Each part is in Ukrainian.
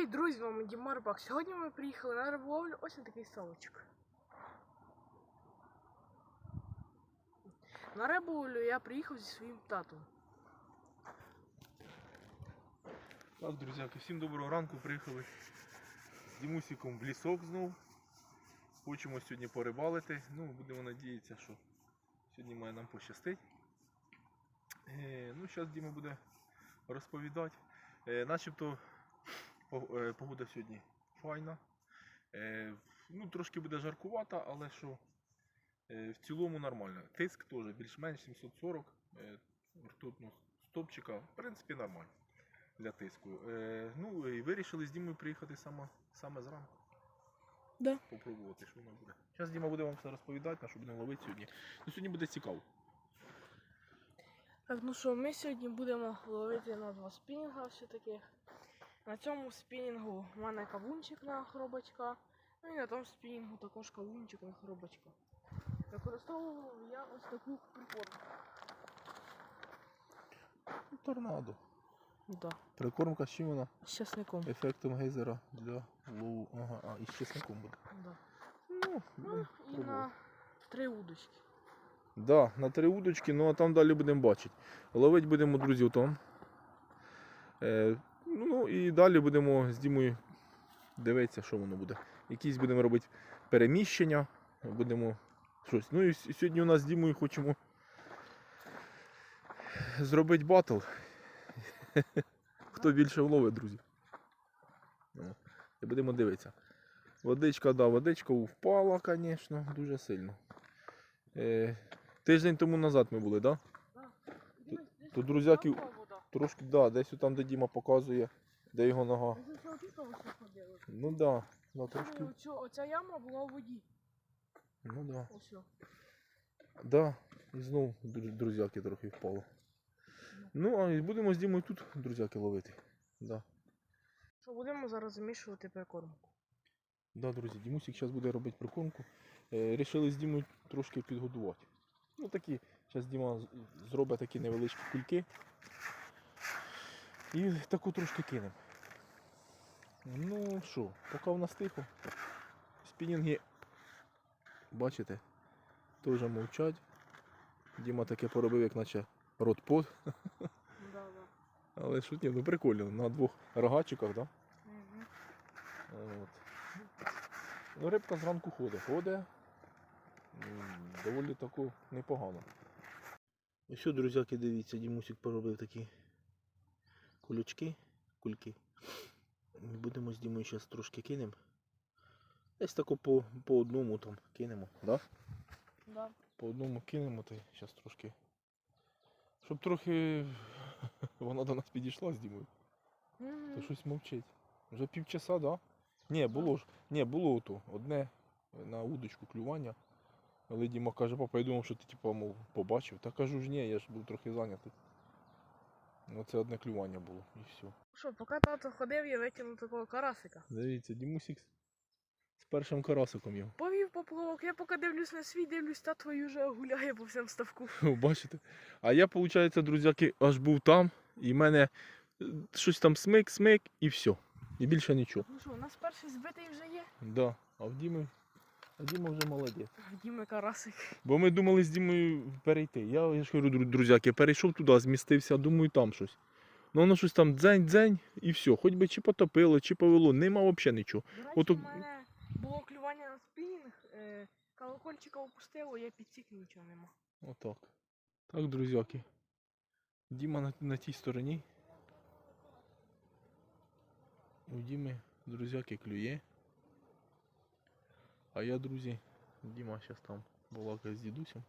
Привіт, друзі, з вами Дімар Рибак. Сьогодні ми приїхали на риболовлю ось на такий ставочок. На риболовлю я приїхав зі своїм татом. Так, друзяки, всім доброго ранку. Приїхали з Дімусіком в лісок знов. Хочемо сьогодні порибалити. Ну, будемо надіятися, що сьогодні має нам пощастить. Е, ну, зараз Діма буде розповідати. Е, начебто погода сьогодні файна. Е, ну, трошки буде жаркувата, але що е, в цілому нормально. Тиск теж більш-менш 740 е, ртутного стопчика. В принципі, нормально для тиску. Е, ну і вирішили з Дімою приїхати саме, саме зранку. Да. Попробувати, що воно буде. Зараз Діма буде вам все розповідати, на що будемо ловити сьогодні. Ну, сьогодні буде цікаво. Так, ну що, ми сьогодні будемо ловити на два спінінга все таких. На цьому спінінгу в мене кавунчик на хробачка. Ну і на тому спінінгу також кавунчик на хробачка. Використовував я ось таку прикормку. Торнадо. Да, Прикормка з чим вона? з часником. Ефектом гейзера для лову. Ага, а, і з чесником буде. Да. Ну, Ну і пробувати. на три удочки. Да, на три удочки, ну а там далі будемо бачити. Ловити будемо, друзі, там. Е, ну і далі будемо з Дімою дивитися, що воно буде. Якісь будемо робити переміщення, будемо щось. Ну і сьогодні у нас з Дімою хочемо зробити батл. Хто більше вловить, друзі. Ну, І будемо дивитися. Водичка, да, водичка впала, звісно, дуже сильно. Е, Тиждень тому назад ми були, так? Да? То, вода. Трошки, да, десь там, де Діма показує, де його нога. Ну да, да трошки. Ну, Оця яма була у воді. Ну да. Ось. Да. І знов друзяки трохи впало. Ну, а і будемо з Дімою тут друзяки ловити. Да. Що будемо зараз замішувати прикормку. Да, друзі, Дімусик зараз буде робити прикормку. Е, рішили з Дімою трошки підгодувати. Ну такі, зараз Діма зробить такі невеличкі кульки. І таку трошки кинемо. Ну що, поки в нас тихо. Спінінги, бачите, теж мовчать. Діма таке поробив, як наче рот-пот. Але що ні, ну прикольно, на двох рогачиках, так? От. Ну, рибка зранку ходить. Ходить. Доволі таку непогано. І що, друзяки, дивіться, Дімусик поробив такі кулючки, кульки. Будемо з Дімою зараз трошки кинемо. Десь тако по, по одному там кинемо, да? Да. По одному кинемо, та зараз трошки. Щоб трохи вона до нас підійшла з Дімою. Мгм. То щось мовчить. Вже півчаса, да? Ні, було ж. Ні, було ото. Одне на удочку клювання. Але Діма каже, папа, я думав, що ти типу, мов, побачив. Та кажу ж ні, я ж був трохи зайнятий. Ну це одне клювання було і все. Що, поки тато ходив, я витягнув такого карасика. Дивіться, Дімусік з першим карасиком його. Повів поплавок, я поки дивлюсь на свій, дивлюсь, та твою вже гуляє по всьому ставку. Бачите? А я, виходить, друзяки, аж був там, і в мене е, щось там смик, смик і все. І більше нічого. Ну що, у нас перший збитий вже є. Да. А в Діми, а Діма вже молодець. В Діми карасик. Бо ми думали з Дімою перейти. Я, я ж говорю, дру- друзяки, перейшов туди, змістився, думаю, там щось. Ну воно щось там дзень-дзень і все. Хоч би чи потопило, чи повело, нема взагалі нічого. До речі, Ото- мене було клювання на спінінг, е, колокольчика опустило, я підсік нічого нема. Отак. Так, друзяки. Діма на, на тій стороні. У Діми, друзяки, клює. А я, друзі, Діма зараз там балакає з дідусем.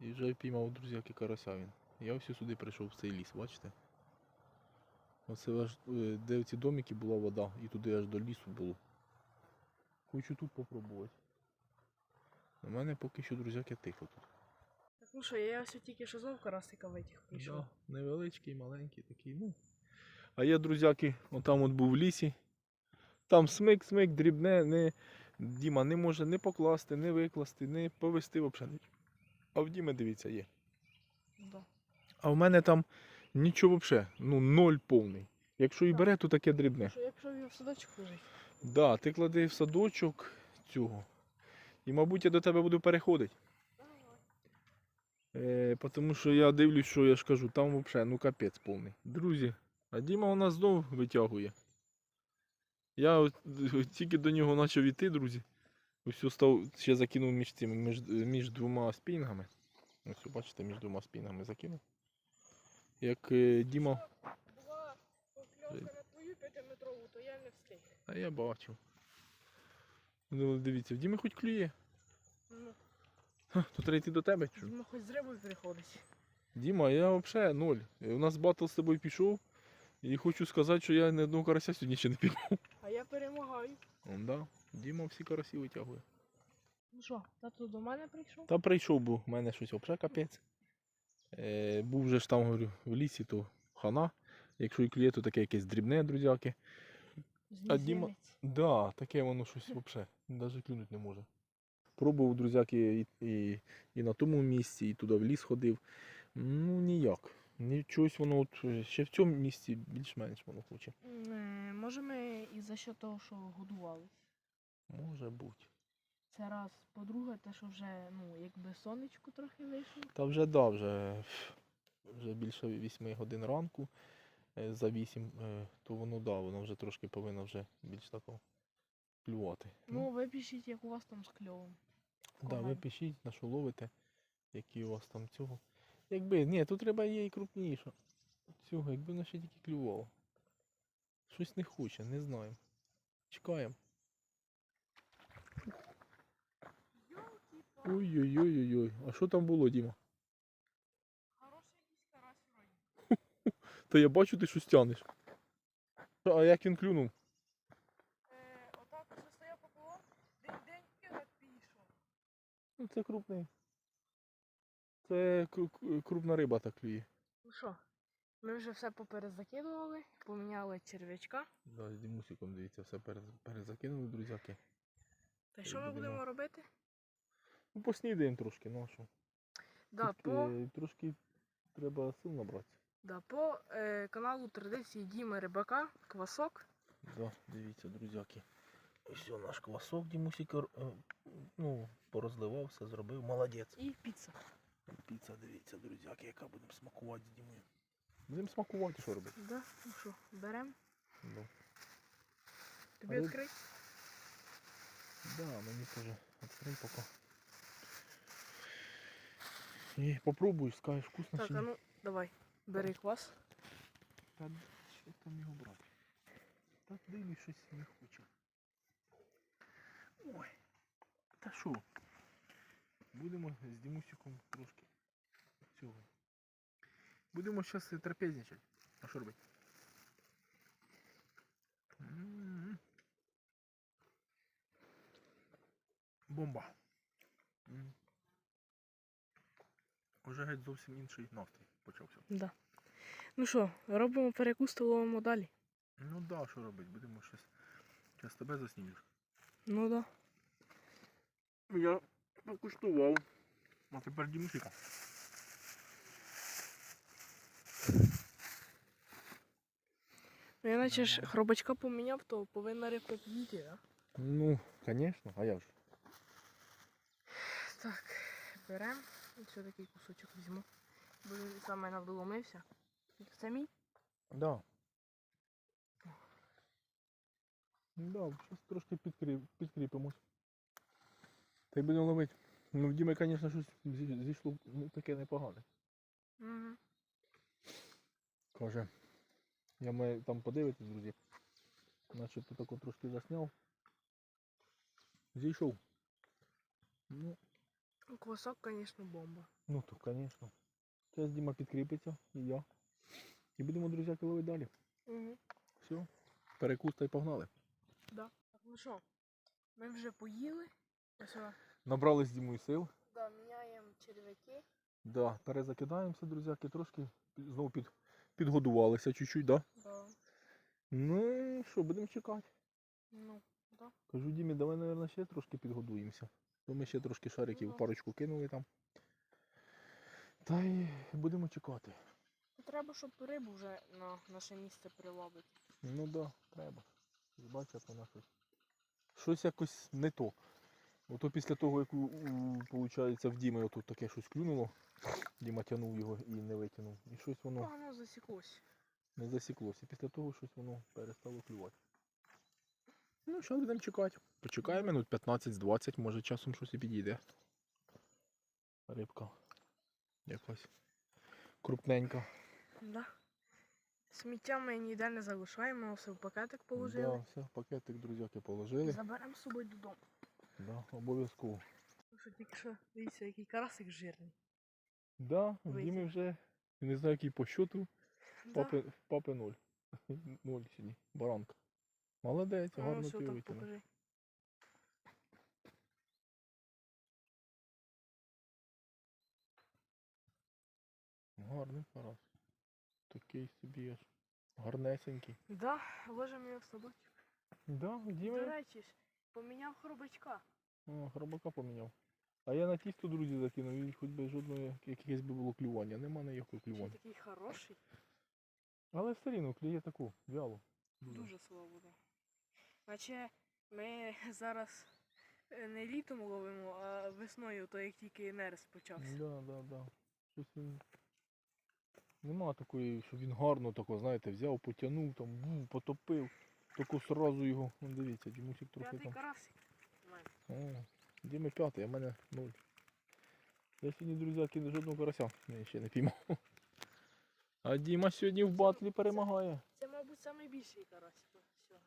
І вже піймав друзяки карася він. Я ось сюди прийшов в цей ліс, бачите? Оце аж е, де ці домики була вода, і туди аж до лісу було. Хочу тут попробувати. У мене поки що, друзяки, тихо тут. Так ну що, я ось тільки що знов карасика витяг прийшов. Да, невеличкий, маленький такий, ну. А я, друзяки, отам от був в лісі. Там смик, смик, дрібне, не. Діма не може не покласти, не викласти, не повести взагалі. А в Діми, дивіться, є. Да. А в мене там нічого взагалі, ну, ноль повний. Якщо і бере, то таке дрібне. Що якщо в садочку лежить? Да, ти клади в садочок цього. І, мабуть, я до тебе буду переходити. Е, тому що я дивлюсь, що я ж кажу, там взагалі ну капець повний. Друзі, а Діма у нас знов витягує. Я от тільки до нього почав іти, друзі. Ось став, ще закинув між цими, між, між двома спінгами. Ось бачите, між двома спінгами закинув. Як е, Діма. Покльовка на твою п'ятиметрову, то я не встиг. А я бачив. Ну, дивіться, в Діми хоч клює. Ну, Ха, то треба йти до тебе. Ну хоч з рибою приходить. Діма, я взагалі ноль. Е, У нас батл з тобою пішов. І хочу сказати, що я ні одного карася сьогодні ще не піймав. А я перемагаю. М, Да. Діма всі карасі витягує. Ну що, тато до мене прийшов? Та прийшов був, в мене щось взагалі капець. Е, був вже ж там, говорю, в лісі, то хана. Якщо і клює, то таке якесь дрібне, друзяки. А Діма- Да, таке воно щось взагалі. Навіть клюнути не може. Пробував, друзяки, і, і, і на тому місці, і туди в ліс ходив. Ну ніяк. Нічогось воно от е, ще в цьому місці більш-менш воно хоче. М, е, Може ми і за що того, що годувались. Може бути. Це раз. По-друге, те, що вже, ну, якби сонечко трохи вийшло. Та вже да, вже, вже більше 8 годин ранку. е, За 8, е, то воно да, воно вже трошки повинно вже більш тако клювати. Ну, ви пишіть, як у вас там з кльовом. Да, ви пишіть, на що ловите, які у вас там цього. Якби, ні, тут треба є і крупніше. Цього, якби воно ще тільки клювало. Щось не хоче, не знаю. Чекаємо. Ой-ой-ой-ой-ой. А що там було, Діма? Та я бачу, ти щось тянеш. А як він клюнув? Е, отак вже стояв поплавок, день-день і пішов. Ну це крупний. Це кру- кру- крупна риба так клює. Ну що, ми вже все поперезакидували, поміняли черв'ячка. Да, з Дімусиком, дивіться, все перезакинули, друзяки. Та що ми Будемо. робити? Ну, поснідаємо трошки, ну а що? Да, по, е, трошки треба сил набратися. да, по е, каналу традиції Діми Рибака, Квасок. Да, дивіться, друзяки. Ось наш квасок Дімусик е, ну, порозливав, все зробив. Молодець. І піца. Піца, дивіться, друзяки, яка будемо смакувати з Дімою. Будемо смакувати, що робити? Да, ну що, беремо. Да. Тобі Але- відкрий? Да, мені теж відкрий поки. І попробуй, скажеш, вкусно Так, чи а ні. ну, давай, бери квас. Та що там його брати? Та дивлюсь, щось не хоче. Ой. Та що? Будемо з Дімусиком трошки цього. Будемо зараз трапезничати. А що робити? Бомба. Уже геть зовсім інший настрій почався. Да. Ну що, робимо перекус, то ловимо далі. Ну да, що робити? Будемо щось. Зараз тебе заснімеш. Ну да. Я покуштував. А тепер Дімусика. Ну, я наче ж хробачка поміняв, то повинна рибка підійти, да? Ну, звісно, а я ж. Так, беремо. Ось такий кусочок візьму. Бо він саме навдоломився. Це мій? Да. Да, зараз трошки підкріп, підкріпимось. Та й будемо ловити. Ну, в Діми, звісно, щось зійшло ну, таке непогане. Угу. Каже. Я маю там подивитись, друзі. Начебто тако трошки засняв. Зійшов. Ну, Квасок, звісно, бомба. ну то, звісно. Зараз Діма підкріпиться, і я. І будемо, друзяки, ловити далі. Угу. Все. Перекус та й погнали. Да. Так, ну що, ми вже поїли. Ось вона. Набрали з Дімою сил. Да, міняємо черв'яки. Да, перезакидаємося, друзяки, трошки знову під, підгодувалися чуть-чуть, да? Да. Ну що, будемо чекати. Ну, да. Кажу, Дімі, давай, мабуть, ще трошки підгодуємося. То ми ще трошки шариків Ну. парочку кинули там. Та й будемо чекати. треба, щоб рибу вже на наше місце приловити. Ну да, треба. Бачите, вона щось. Щось якось не то. Ото після того, як виходить, в Діми отут таке щось клюнуло, Діма тягнув його і не витягнув. І щось воно Воно засіклось. не засіклося. Після того щось воно перестало клювати. Ну, зараз будемо чекати. Почекаємо минут 15-20, може часом щось і підійде. Рибка. Якась крупненька. Да. Сміття ми ніде не залишаємо, все в пакетик положили. Да, все, пакетик, друзяки, положили. Заберемо з собою додому. Да, обов'язково. Що тільки що, дивіться, який карасик жирний. Да, в. Дімі вже не знаю який по счету. Да. Папи, папи ноль. Ноль сьогодні. Баранка. Молодець, А, гарно ти так витягнув. покажи. Гарний карась. Такий собі аж гарнесенький. Да, ложимо його в садочок. Да, До речі ж, поміняв хробачка. О, хробака поміняв. А я на тісто, друзі, закинув, і хоч би жодної якесь би було клювання. Нема ніякого клювання. такий хороший. Але все рівно клює таку, вяло. Дуже. Слабо. Да. Наче ми зараз е, не літом ловимо, а весною, то як тільки нерест почався. Да, да, да. Щось він. Нема такої, щоб він гарно тако, знаєте, взяв, потягнув, там, бу, потопив. Тако сразу його. Вон дивіться, Дімусик трохи П'ятий там. карасик. О, Діми п'ятий, а в мене нуль. Я сьогодні, друзяки, жодного карася ні, ще не піймав. А Діма сьогодні в батлі перемагає. Це, мабуть, найбільший карасик.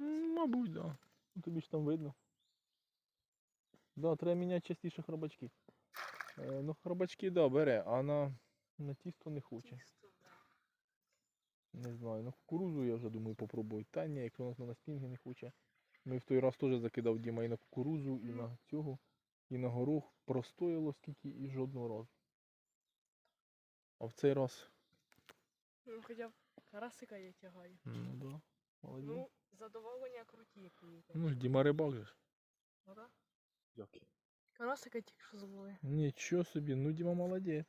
М, Мабуть, так. Да. Ну, тобі ж там видно. Да, треба міняти частіше хробачки. Е, ну, хробачки, да, бере, а на, на тісто не хоче. Да. Не знаю, на кукурузу я вже думаю попробую. Та ні, як воно на спінги не хоче. Ми в той раз теж закидав Діма і на кукурузу, і Ну. на цього, і на горох. Простояло скільки і жодного разу. А в цей раз. Ну, хоча б карасика я тягаю. Ну да. Молодець. Ну, задоволення круті, як. Ну ж Діма рибак же ж. Ну, да? Дякую. Карасика тільки що зловили. Нічого собі, ну Діма молодець.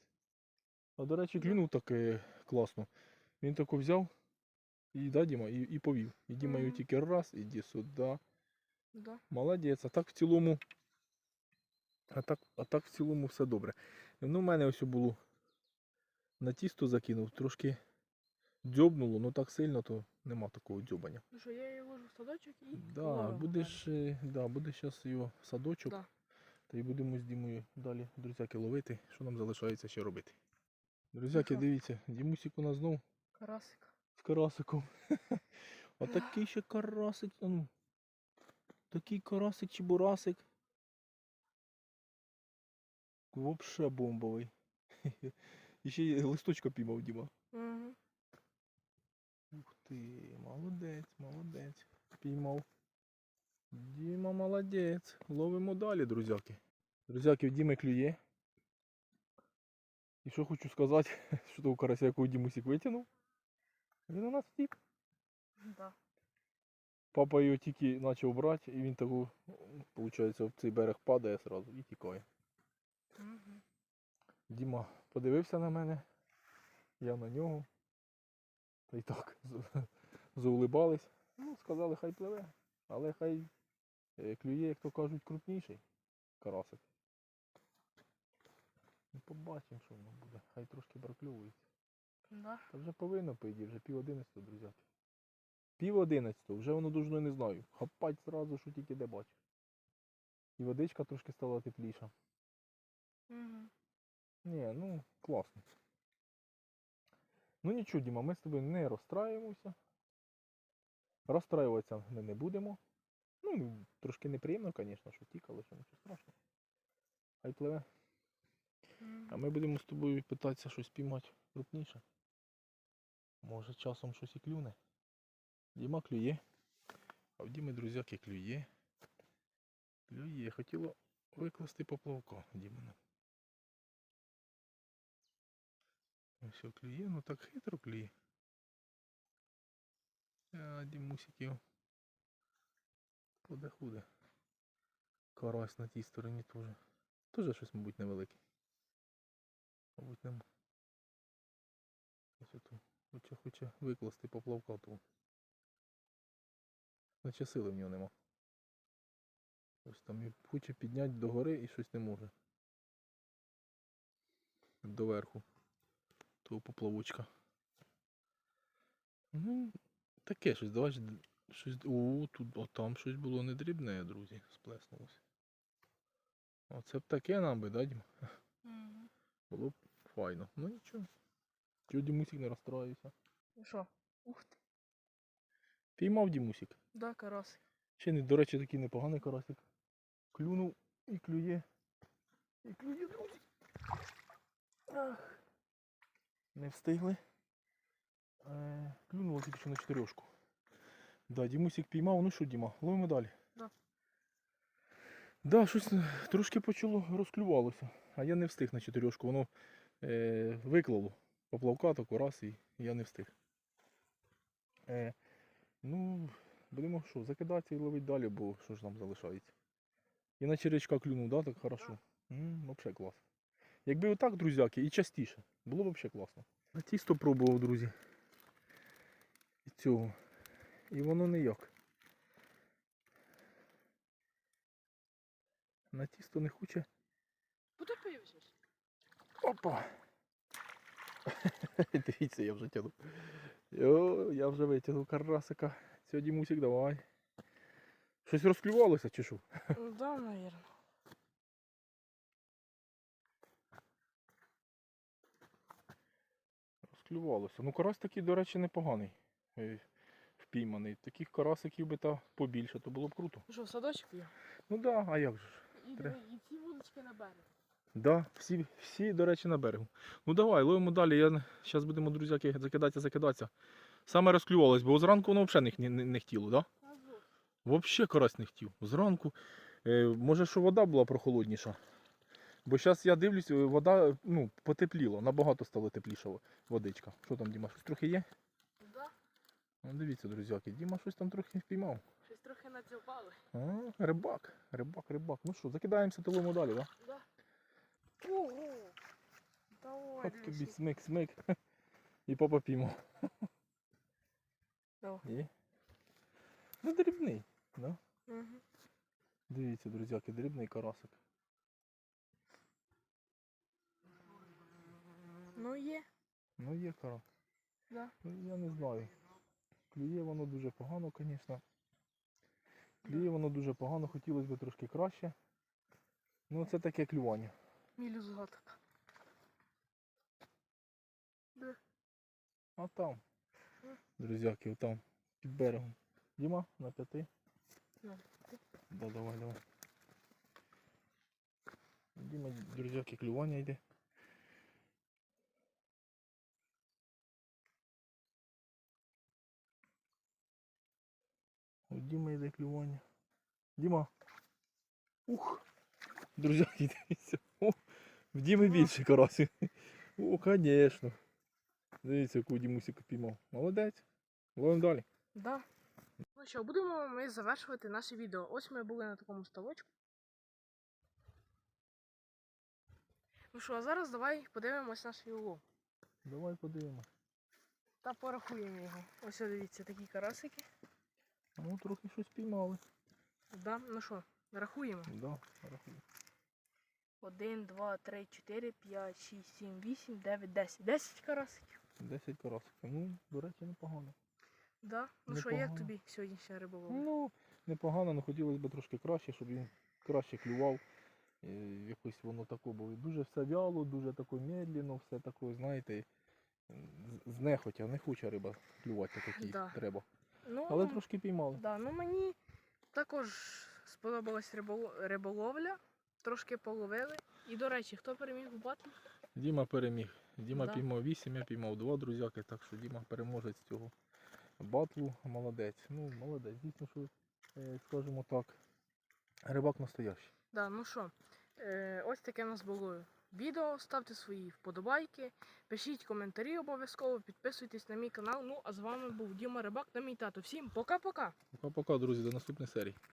А до речі, клюнув так е, класно. Він тако взяв і да, Діма, і, і повів. І Діма його тільки раз, іди сюди. Да. Молодець. А так в цілому. А так, а так в цілому все добре. Ну, в мене ось було на тісто закинув, трошки дзьобнуло, ну так сильно, то нема такого дзьобання. Ну що, я ложу в садочок і Да, будеш, е, да, буде зараз його в садочок. Да. Та й будемо з Дімою далі друзяки ловити. Що нам залишається ще робити? Друзяки, що? дивіться, Дімусік у нас знов. Карасик. з карасиком. А такий ще карасик. ну. Такий карасик чи бурасик. Вообще бомбовий. І ще й листочка піймав Діма. Угу. Ух ти, молодець, молодець. Піймав. Діма молодець. Ловимо далі, друзяки. Друзяки, в Діми клює. І що хочу сказати, що того карася, якого Дімусік витягнув. Він у нас втік. Да. Папа його тільки почав брати, і він таку, виходить, в цей берег падає одразу і тікає. Угу. Діма подивився на мене, я на нього. Та й так заулибались. Ну, сказали, хай пливе. Але хай е, клює, як то кажуть, крупніший карасик. Ну, побачимо, що воно буде. Хай трошки бракльовується. Да. Та вже повинно, по ідеї, вже пів одинадцятого, друзяки. Пів одинадцятого, вже воно должно, не знаю. Хапать зразу, що тільки де бачу. І водичка трошки стала тепліша. Угу. Ні, ну, класно. Ну нічого, Діма, ми з тобою не розстраюємося. Розстраюватися ми не будемо. Ну, трошки неприємно, звісно, що тікало, що нічого страшного. Хай пливе. А ми будемо з тобою питатися щось піймати крупніше. Може часом щось і клюне. Діма клює. А в Діми, друзяки, клює. Клює. Хотіло викласти поплавка Дімина. Все клює, ну так хитро клює. А Дімусик його буде худе. Карась на тій стороні теж. Теж щось, мабуть, невелике. Мабуть, нема. Ось оту Хоче, хоче викласти поплавка того. Наче сили в нього нема. Ось там хоче підняти догори і щось не може. Доверху. Того поплавочка. Ну, таке щось, давай щось. О, тут о, там щось було не дрібне, друзі, сплеснулося. Оце б таке нам би, да, Дім? Було б файно. Ну нічого. Чого Дімусик не розстроївся? Ну що? Ух ти. Піймав Дімусик. Да, карасик. Ще не, до речі, такий непоганий карасик. Клюнув і клює. І клює, друзі. Ах. Не встигли. Е, клюнуло тільки що на чотирьошку. Да, Дімусик піймав, ну що, Діма, ловимо далі. Да. Да, щось е, трошки почало розклювалося, а я не встиг на чотирьошку. Воно е, виклало поплавка таку раз і я не встиг. Е, ну, будемо що, закидатися і ловити далі, бо що ж нам залишається. І на черечка клюнув, да, так хорошо. Вообще клас. Якби отак, друзяки, і частіше, було б взагалі класно. На тісто пробував, друзі. І цього. І воно ніяк. На тісто не хоче. Потопився. Опа! Дивіться, я вже тягну. Йо, я вже витягнув карасика. Сьогодні мусик, давай. Щось розклювалося чи що? Да, наверное. Розклювалося. Ну карась такий, до речі, непоганий. е, Впійманий. Таких карасиків би та побільше, то було б круто. Ну що, в садочок є? Ну да, а як же ж? І, Тре- і ці вудочки на берег. Да, всі, всі, до речі, на берегу. Ну давай, ловимо далі. Я зараз будемо, друзяки, закидатися, закидатися. Саме розклювалось, бо зранку воно взагалі не, не, не хотіло, да? Взагалі карась не хотів. Зранку. Е, може, що вода була прохолодніша. Бо зараз я дивлюсь, е, вода ну, потепліла, набагато стало тепліша водичка. Що там, Діма, щось трохи є? Да, Ну, дивіться, друзяки, Діма щось там трохи впіймав. щось трохи націлпали. А, рибак, рибак, рибак. Ну що, закидаємося тилимо далі, так? Да? Ого. Давай, От тобі смик, смик. І. Давай. Є. Ну, дрібний, да? Угу. Дивіться, друзяки, дрібний карасик. Ну є. Ну є кара. Да. Ну, я не знаю. Клює воно дуже погано, звісно. Клює воно дуже погано, хотілося б трошки краще. Ну це таке клювання. Мілю згадок. Де? А там, друзяки, там, під берегом. Діма, на п'яти. На Да, давай, давай. Діма, друзяки, клювання йде. У Діма йде клювання. Діма. Ух. Друзяки, дивіться. В Діми більше карасів. О, звісно. Дивіться, яку Дімусика піймав. Молодець. Ловимо далі. Да. Ну що, будемо ми завершувати наше відео. Ось ми були на такому ставочку. Ну що, а зараз давай подивимось наш улов. Давай подивимось. Та порахуємо його. Ось дивіться, такі карасики. Ну, трохи щось піймали. Да. Ну що, рахуємо. Да, рахуй. 1, 2, 3, 4, 5, 6, 7, 8, 9, 10. 10 карасиків. 10 карасиків. Ну, до речі, непогано. Да? Ну що, як Непогано. тобі сьогоднішня риболовля? Ну, непогано, але хотілося б трошки краще, щоб він краще клював. Е, Якось воно таке було. Дуже все вяло, дуже таке медленно, все таке, знаєте, з- знехотя, не хоче риба клювати так, як їй Да. треба. Ну, Але трошки піймали. да, ну мені також сподобалась рибол- риболовля. Трошки половили. І, до речі, хто переміг у батлі? Діма переміг. Діма Да. піймав 8, я піймав 2 друзяки, так що Діма переможець цього батлу. Молодець. Ну, молодець. Дійсно, що, е, скажімо так, рибак настоящий. Да, ну що, е, ось таке у нас було відео. Ставте свої вподобайки, пишіть коментарі обов'язково, підписуйтесь на мій канал. Ну а з вами був Діма Рибак та мій тато. Всім пока-пока! Пока-пока, друзі, до наступної серії.